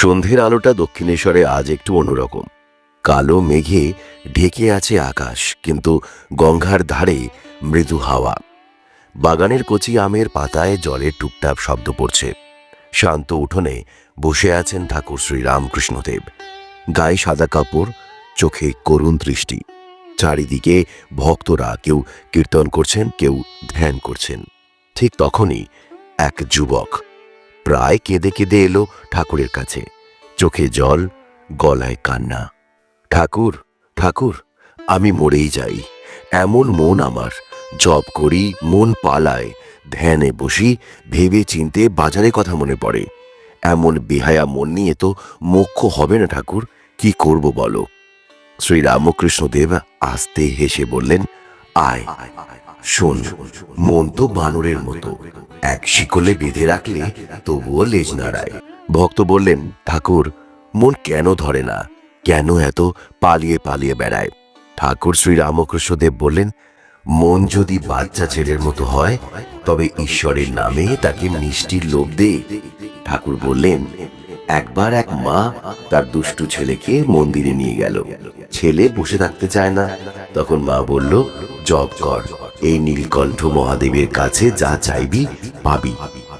সন্ধ্যের আলোটা দক্ষিণেশ্বরে আজ একটু অন্যরকম। কালো মেঘে ঢেকে আছে আকাশ, কিন্তু গঙ্গার ধারে মৃদু হাওয়া। বাগানের কচি আমের পাতায় জলের টুপটাপ শব্দ পড়ছে। শান্ত উঠোনে বসে আছেন ঠাকুর শ্রী রামকৃষ্ণদেব। গায়ে সাদা কাপড়, চোখে করুণ দৃষ্টি। চারিদিকে ভক্তরা কেউ কীর্তন করছেন, কেউ ধ্যান করছেন। ঠিক তখনই এক যুবক প্রায় কেঁদে কেঁদে এলো ঠাকুরের কাছে চোখে জল গলায় কান্না ঠাকুর ঠাকুর আমি মরেই যাই এমন মন আমার জব করি মন পালায় ধ্যানে বসি ভেবে চিনতে বাজারে কথা মনে পড়ে এমন বেহায়া মন নিয়ে তো মোক্ষ হবে না ঠাকুর কি করব বলো শ্রী রামকৃষ্ণদেব আস্তে হেসে বললেন আয় শোন মন তো বানরের মতো এক শিকলে বেঁধে রাখলে তবুও লেজ নাড়ায়। ভক্ত বললেন, ঠাকুর, মন কেন ধরে না? কেন এত পালিয়ে পালিয়ে বেড়ায়? ঠাকুর শ্রী রামকৃষ্ণদেব বললেন, মন যদি বাচ্চা ছেলের মতো হয়, তবে ঈশ্বরের নামে তাকে মিষ্টির লোভ দে ঠাকুর বললেন, একবার এক মা তার দুষ্টু ছেলেকে মন্দিরে নিয়ে গেল। ছেলে বসে থাকতে চায় না। তখন মা বলল জব কর। এই নীলকণ্ঠ মহাদেবের কাছে যা চাইবি পাবি।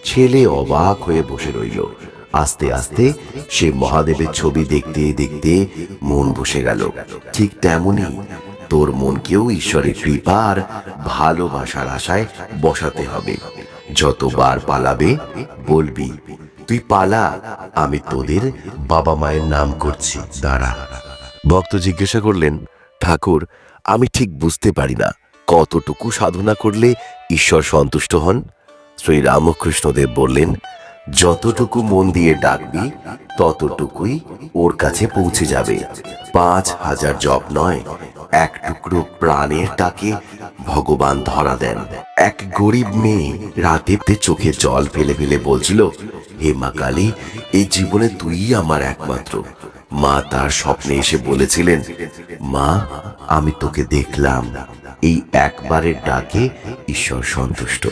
ছেলে অবাক হয়ে বসে রইল। আস্তে আস্তে সে মহাদেবের ছবি দেখতে দেখতে মন বসে গেল। ঠিক তেমনি তোর মনকেও ঈশ্বরের কৃপা আর ভালোবাসার আশায় বসাতে হবে। যতবার পালাবে বলবি, তুই পালা, আমি তোদের বাবা মায়ের নাম করছি, দাঁড়া। ভক্ত জিজ্ঞাসা করলেন, ঠাকুর, আমি ঠিক বুঝতে পারি না। কতটুকু সাধনা করলে ঈশ্বর সন্তুষ্ট হন? শ্রী রামকৃষ্ণদেব বললেন, যতটুকু মন দিয়ে ডাকবি, ততটুকুই ওর কাছে পৌঁছে যাবে। পাঁচ হাজার জপ নয়, এক টুকরো প্রাণের টাকে ভগবান ধরা দেন। এক গরিব মেয়ে রাতে চোখে জল ফেলে ফেলে বলছিল, হে মা কালী, এই জীবনে তুই আমার একমাত্র। মা তার স্বপ্নে এসে বলেছিলেন, মা, আমি তোকে দেখলাম। এই একবারের ডাকে ঈশ্বর সন্তুষ্ট।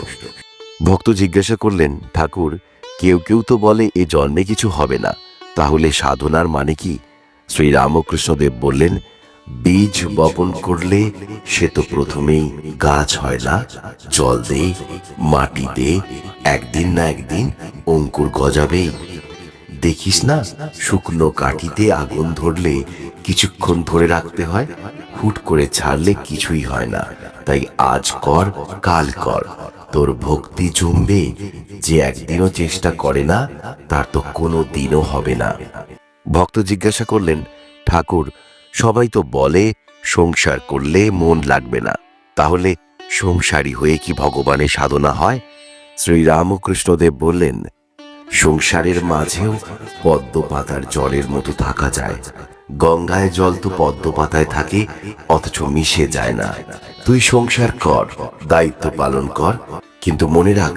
ভক্ত জিজ্ঞাসা করলেন, ঠাকুর, কেউ কেউ তো বলে এ জন্মে কিছু হবে না। তাহলে সাধনার মানে কি? শ্রী রামকৃষ্ণদেব বললেন, বীজ বপন করলে সে তো প্রথমেই গাছ হয় না, জল দে মাটি দে একদিন না একদিন অঙ্কুর গজাবেই দেখিস না, শুকনো কাঠিতে আগুন ধরলে কিছুক্ষণ ধরে রাখতে হয়, হুট করে ছাড়লে কিছুই হয় না। তাই আজ কর, কাল কর। তোর ভক্তি জমবে, যে একদিনও চেষ্টা করে না, তার তো কোনো দিনও হবে না। ভক্ত জিজ্ঞাসা করলেন, ঠাকুর, সবাই তো বলে সংসার করলে মন লাগবে না। তাহলে সংসারী হয়ে কি ভগবানের সাধনা হয়? শ্রী রামকৃষ্ণদেব বললেন সংসারের মাঝেও পদ্ম পাতার জলের মতো থাকা যায়। গঙ্গায় জল তো পদ্ম পাতায় থাকে, অথচ মিশে যায় না। তুই সংসার কর, দায়িত্ব পালন কর, কিন্তু মনে রাখ,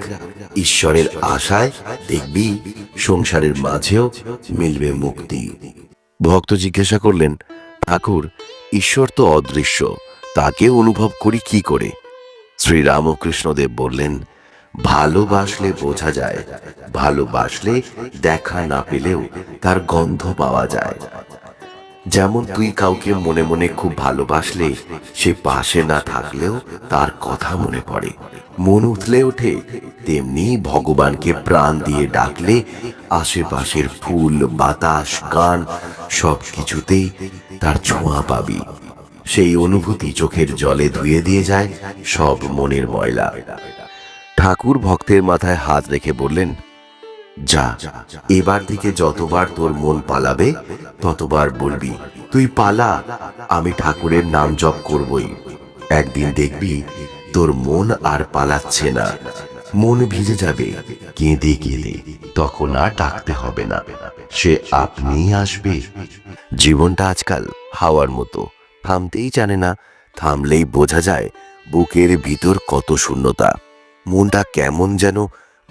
ঈশ্বরের আশায় দেখবি, সংসারের মাঝেও মিলবে মুক্তি। ভক্ত জিজ্ঞাসা করলেন, ঠাকুর, ঈশ্বর তো অদৃশ্য, তাকে অনুভব করি কি করে? শ্রী রামকৃষ্ণদেব বললেন ভালোবাসলে বোঝা যায়, ভালোবাসলে দেখা না পেলেও তার গন্ধ পাওয়া যায়। যেমন তুই কাউকে মনে মনে খুব ভালোবাসলে, সে পাশে না থাকলেও তার কথা মনে পড়ে। মন উথলে ওঠে, তেমনি ভগবানকে প্রাণ দিয়ে ডাকলে আশেপাশের ফুল, বাতাস, গান সব কিছুতেই তার ছোঁয়া পাবি। সেই অনুভূতি চোখের জলে ধুয়ে দিয়ে যায় সব মনের ময়লা। ঠাকুর ভক্তের মাথায় হাত রেখে বললেন, যা, এবার থেকে যতবার তোর মন পালাবে, ততবার বলবি, তুই পালা, আমি ঠাকুরের নাম জপ করবই। একদিন দেখবি তোর মন আর পালাচ্ছে না, মন ভিজে যাবে, কেঁদে কেঁদে, তখন আর ডাকতে হবে না, সে আপনি আসবে। জীবনটা আজকাল হাওয়ার মতো, থামতেই জানে না, থামলেই বোঝা যায়, বুকের ভিতর কত শূন্যতা। মনটা কেমন যেন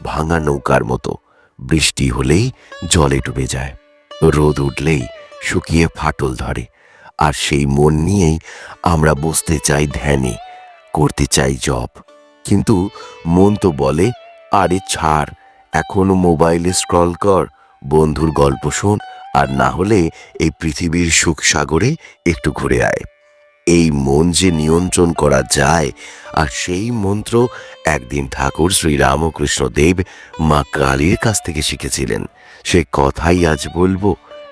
ভাঙা নৌকার মতো। বৃষ্টি হলেই জলে ডুবে যায়। রোদ উঠলেই শুকিয়ে ফাটল ধরে। আর সেই মন নিয়েই আমরা বসতে চাই ধ্যানে, করতে চাই জব কিন্তু মন তো বলে, আরে ছাড়, এখন মোবাইলে স্ক্রল কর, বন্ধুর গল্প শোন, আর না হলে এই পৃথিবীর সুখ সাগরে একটু ঘুরে আয়। এই মন যে নিয়ন্ত্রণ করা যায়, আর সেই মন্ত্র একদিন ঠাকুর শ্রী রামকৃষ্ণ দেব মা কালীর কাছ থেকে শিখেছিলেন। সে কথাই আজ বলব,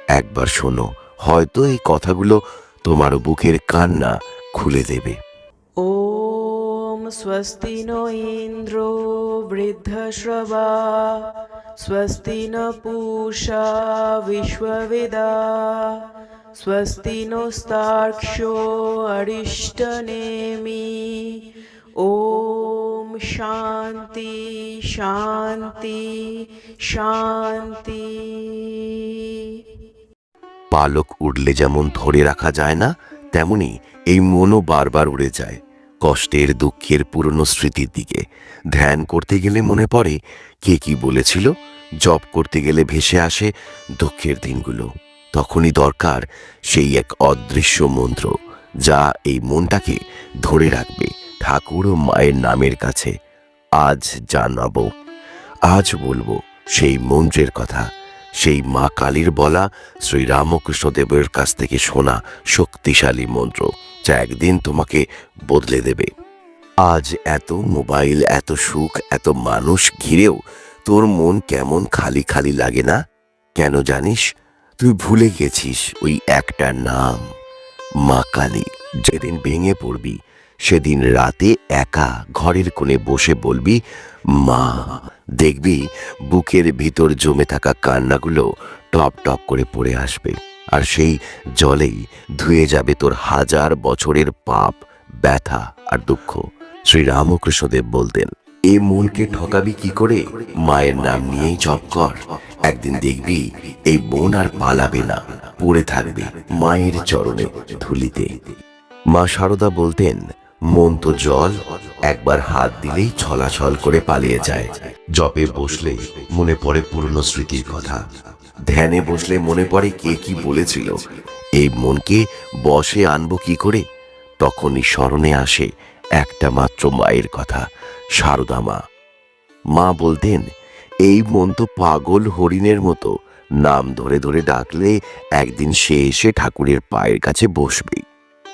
একবার শোনো, হয়তো এই কথাগুলো তোমার বুকের কান্না খুলে দেবে। ওম স্বস্তি ন ইন্দ্র বৃদ্ধশ্রবা স্বস্তি ন পূষা, বিশ্ববিদা। स्वस्ति नोस्तार्क्ष्यो अरिष्टनेमि ॐ शान्ति शान्ति शान्ति পালক উড়লে যেমন ধরে রাখা যায় না তেমনি এই মনও বারবার উড়ে যায় কষ্টের দুঃখের পুরনো স্মৃতির দিকে ধ্যান করতে গেলে মনে পড়ে কে কি বলেছিল জব করতে গেলে ভেসে আসে দুঃখের দিনগুলো তখনই দরকার সেই এক অদৃশ্য মন্ত্র, যা এই মনটাকে ধরে রাখবে ঠাকুর ও মায়ের নামের কাছে। আজ জানাব, আজ বলব সেই মন্ত্রের কথা, সেই মা কালীর বলা শ্রী রামকৃষ্ণদেবের কাছ থেকে শোনা শক্তিশালী মন্ত্র, যা একদিন তোমাকে বদলে দেবে। আজ এত মোবাইল, এত সুখ, এত মানুষ ঘিরেও তোর মন কেমন খালি খালি লাগে না? কেন জানিস? তুই ভুলে গেছিস ওই একটা নাম, মা কালী। যেদিন ভেঙে পড়বি, সেদিন রাতে একা ঘরের কোণে বসে বলবি, মা, দেখবি বুকের ভিতর জমে থাকা কান্নাগুলো টপ টপ করে পড়ে আসবে। আর সেই জলেই ধুয়ে যাবে তোর হাজার বছরের পাপ, ব্যথা আর দুঃখ। শ্রী রামকৃষ্ণদেব বলতেন, এ মনকে ঠকাবি কি করে? মায়ের নাম নিয়েই জপ কর। একদিন দেখবি এই বোন আর পালাবে না, পড়ে থাকবে মায়ের চরণে ধুলিতে। মা সারদা বলতেন, মন তো জল, একবার হাত দিলেই ছলাছল করে পালিয়ে যায়। জপে বসলে মনে পড়ে পুরনো স্মৃতির কথা। ধ্যানে বসলে মনে পড়ে কে কি বলেছিল। এই মনকে বসে আনব কি করে? তখনই স্মরণে আসে একটা মাত্র মায়ের কথা, সারদা মা। মা বলতেন এই মন তো পাগল হরিণের মতো। নাম ধরে ধরে ডাকলে একদিন সে এসে ঠাকুরের পায়ের কাছে বসবে।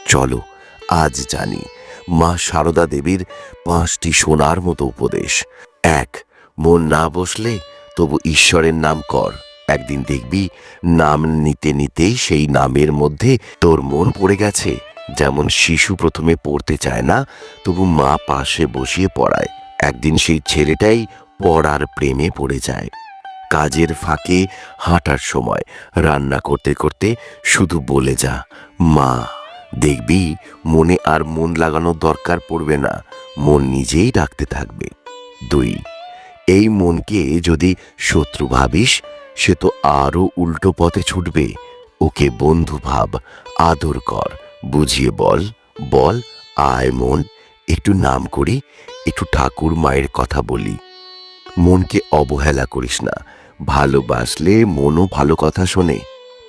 চলো, আজ জানি, মা সারদা দেবীর পাঁচটি সোনার মতো উপদেশ। এক, মন না বসলে তবু ঈশ্বরের নাম কর। একদিন দেখবি, নাম নিতে নিতেই সেই নামের মধ্যে তোর মন পড়ে গেছে। যেমন শিশু প্রথমে পড়তে চায় না, তবু মা পাশে বসিয়ে পড়ায়। একদিন সেই ছেলেটাই পড়ার প্রেমে পড়ে যায়। কাজের ফাঁকে হাঁটার সময় রান্না করতে করতে শুধু বলে যা, মা, দেখবি, মনে আর মন লাগানোর দরকার পড়বে না, মন নিজেই ডাকতে থাকবে। দুই, এই মনকে যদি শত্রু ভাবিস, সে তো আরও উল্টো পথে ছুটবে। ওকে বন্ধু ভাব, আদর কর, বুঝিয়ে বল বল, আয় মন, একটু নাম করি, একটু ঠাকুর মায়ের কথা বলি। মনকে অবহেলা করিস না। ভালোবাসলে মনও ভালো কথা শোনে।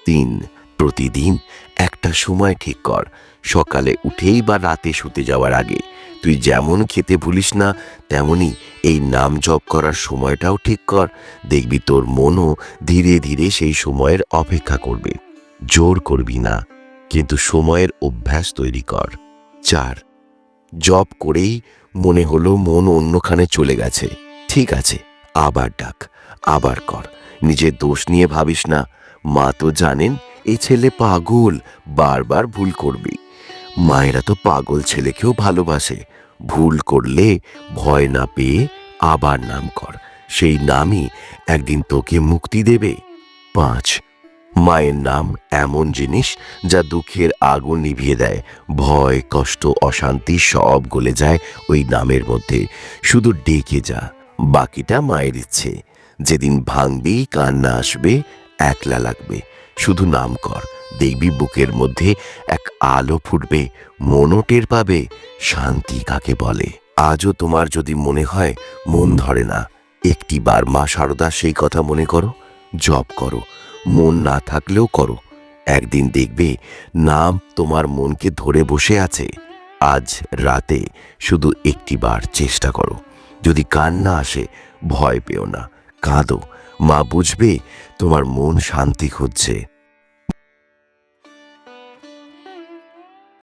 তিন, প্রতিদিন একটা সময় ঠিক কর। সকালে উঠেই বা রাতে শুতে যাওয়ার আগে। তুই যেমন খেতে ভুলিস না, তেমনি এই নাম জপ করার সময়টাও ঠিক কর। দেখবি তোর মনও ধীরে ধীরে সেই সময়ের অপেক্ষা করবে। জোর করবি না, কিন্তু সময়ের অভ্যাস তৈরি কর। চার জব করেই মনে হলো মন অন্যখানে চলে গেছে। ঠিক আছে আবার ডাক, আবার কর। নিজের দোষ নিয়ে ভাবিস না। মা তো জানেন, এই ছেলে পাগল, বারবার ভুল করবি। মায়েরা তো পাগল ছেলেকেও ভালোবাসে। ভুল করলে ভয় না পেয়ে আবার নাম কর। সেই নামই একদিন তোকে মুক্তি দেবে। পাঁচ, মায়ের নাম এমন জিনিস যা দুঃখের আগুন নিভিয়ে দেয়। ভয়, কষ্ট, অশান্তি সব গলে যায় ওই নামের মধ্যে। শুধু ডেকে যা। বাকিটা মায়ের ইচ্ছে। যেদিন ভাঙবি, কান্না আসবে, একলা লাগবে। শুধু নাম কর, দেখবি বুকের মধ্যে এক আলো ফুটবে, মনও টের পাবে, শান্তি কাকে বলে। আজও তোমার যদি মনে হয়, মন ধরে না। একটি বার মা সারদা সেই কথা মনে করো, জপ করো। মন না থাকলেও করো। একদিন দেখবে, নাম তোমার মনকে ধরে বসে আছে। আজ রাতে শুধু একটি বার চেষ্টা করো। যদি কান্না আসে ভয় পেও না। কাঁদো। মা বুঝবে তোমার মন শান্তি খুঁজছে।